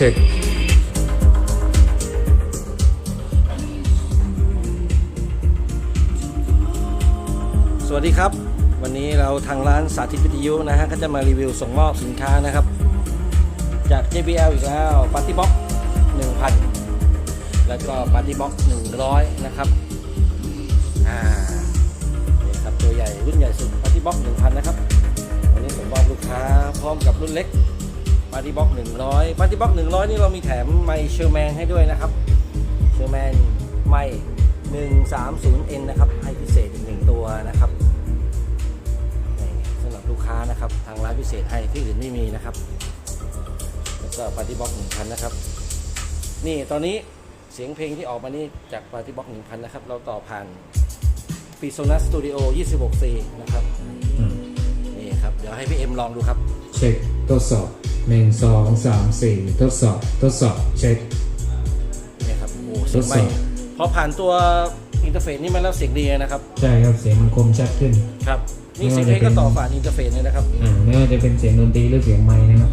ช็คสวัสดีครับ วันนี้เราทางร้านสาธิตวิทยุนะฮะก็จะมารีวิวส่งมอบสินค้านะครับ จาก JBL อีกแล้ว Party Box 1,000 แล้วก็ Party Box 100 นะครับ อ่านี่ครับตัวใหญ่รุ่นใหญ่สุด Party Box 1,000 นะครับ วันนี้ส่งมอบลูกค้าพร้อมกับรุ่นเล็ก Party Box 100 Party Box 100นี่เรามีแถมไมค์เชอร์แมนให้ด้วยนะครับเชอร์แมนไมค์ 130N นะครับให้พิเศษอีกหนึ่งตัวนะครับนี่สำหรับลูกค้านะครับทางร้านพิเศษให้ที่อื่นไม่มีนะครับแล้วก็ปาร์ตี้บ็อกหนึ่งพันนะครับ นี่ตอนนี้เสียงเพลงที่ออกมานี่จากปาร์ตี้บ็อกหนึ่งพันนะครับ เราต่อผ่าน p ีโซนัสสตูดิโอ 26C นะครับอืมนี่ครับ เดี๋ยวให้พี่เอ็มลองดูครับ เช็คทดสอบ หนึ่งสองสามสี่ทดสอบทดสอบเช็คนี่ครับโอ้เสียงใหม่ทดสอบ พอผ่านตัวอินเทอร์เฟซนี่มาแล้วเสียงดีนะครับใช่ครับเสียงมันคมชัดขึ้น ครับนี่เสียงเพลงก็ต่อผ่านอินเทอร์เฟซเลยนะครับอ่าไม่ว่าจะเป็นเสียงดนตรีหรือเสียงไม้นะครับ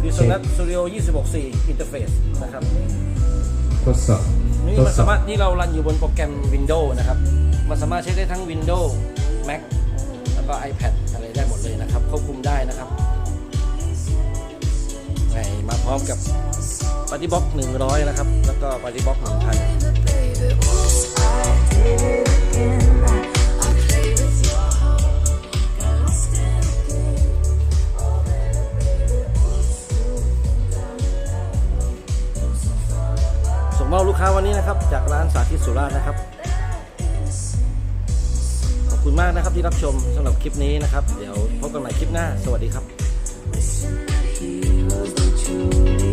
p ีโซนัสสตูดิโอ 26C อินเทอร์เฟซนะครับทดสอบนี่ทดมันสอสาบมารถนี่เรารันอยู่บนโปรแกรม Windows นะครับ มันสามารถใช้ได้ทั้ง Windows Mac แล้วก็ iPad ร้อมกับ Party Box 100นะครับ แล้วก็ Party Box 1000 Baby, once I did it again. I play with your heart, gotta stand again. Oh, baby, baby, once you think ส่งมอบลูกค้าวันนี้นะครับ จากร้านสาธิตสุราษฎร์นะครับขอบคุณมากนะครับที่รับชมสำหรับคลิปนี้นะครับ เดี๋ยวพบกันใหม่คลิปหน้า สวัสดีครับ you.